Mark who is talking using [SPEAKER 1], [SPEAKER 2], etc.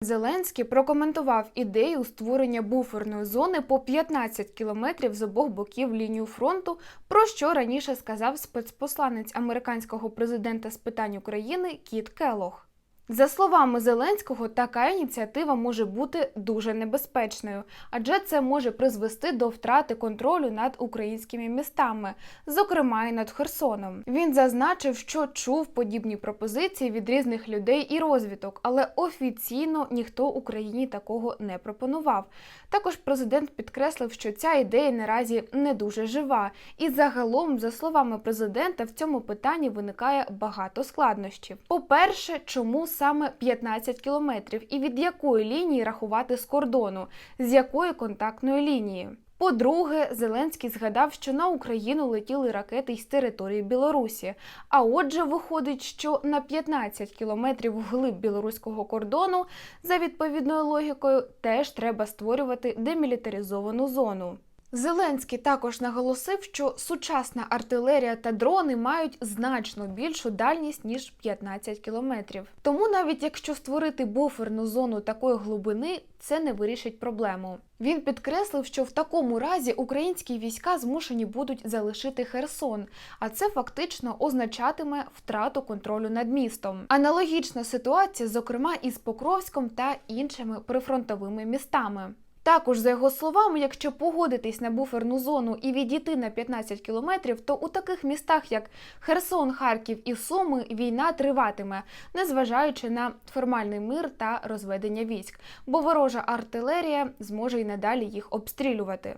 [SPEAKER 1] Зеленський прокоментував ідею створення буферної зони по 15 кілометрів з обох боків лінію фронту, про що раніше сказав спецпосланець американського президента з питань України Кіт Келох. За словами Зеленського, така ініціатива може бути дуже небезпечною, адже це може призвести до втрати контролю над українськими містами, зокрема і над Херсоном. Він зазначив, що чув подібні пропозиції від різних людей і розвиток, але офіційно ніхто Україні такого не пропонував. Також президент підкреслив, що ця ідея наразі не дуже жива, і загалом, за словами президента, в цьому питанні виникає багато складнощів. По-перше, чому саме 15 кілометрів і від якої лінії рахувати з кордону, з якої контактної лінії? По-друге, Зеленський згадав, що на Україну летіли ракети із території Білорусі. А отже, виходить, що на 15 кілометрів вглиб білоруського кордону, за відповідною логікою, теж треба створювати демілітаризовану зону. Зеленський також наголосив, що сучасна артилерія та дрони мають значно більшу дальність ніж 15 кілометрів. Тому навіть якщо створити буферну зону такої глибини, це не вирішить проблему. Він підкреслив, що в такому разі українські війська змушені будуть залишити Херсон, а це фактично означатиме втрату контролю над містом. Аналогічна ситуація, зокрема, із Покровськом та іншими прифронтовими містами. Також, за його словами, якщо погодитись на буферну зону і відійти на 15 кілометрів, то у таких містах, як Херсон, Харків і Суми, війна триватиме, незважаючи на формальний мир та розведення військ, бо ворожа артилерія зможе й надалі їх обстрілювати.